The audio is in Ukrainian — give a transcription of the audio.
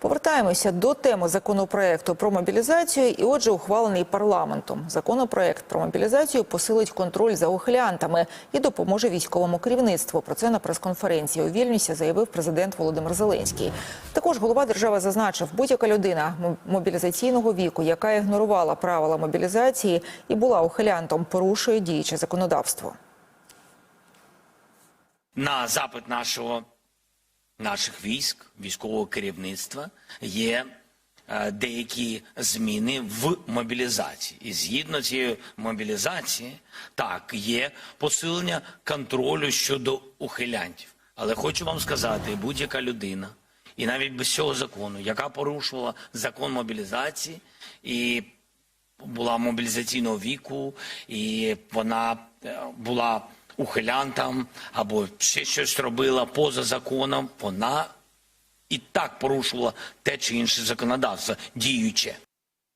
Повертаємося до теми законопроекту про мобілізацію. І, отже, ухвалений парламентом. Законопроект про мобілізацію посилить контроль за ухилянтами і допоможе військовому керівництву. Про це на прес-конференції у Вільнюсі заявив президент Володимир Зеленський. Також голова держави зазначив, будь-яка людина мобілізаційного віку, яка ігнорувала правила мобілізації і була ухилянтом, порушує діюче законодавство. на запит нашого наших військ, військового керівництва є е, деякі зміни в мобілізації. І згідно цієї мобілізації, так є посилення контролю щодо ухилянтів. Але хочу вам сказати, будь-яка людина, і навіть без цього закону, яка порушувала закон мобілізації і була мобілізаційного віку, і вона е, була ухилянтом або ще щось робила поза законом, вона і так порушувала те чи інше законодавство діюче.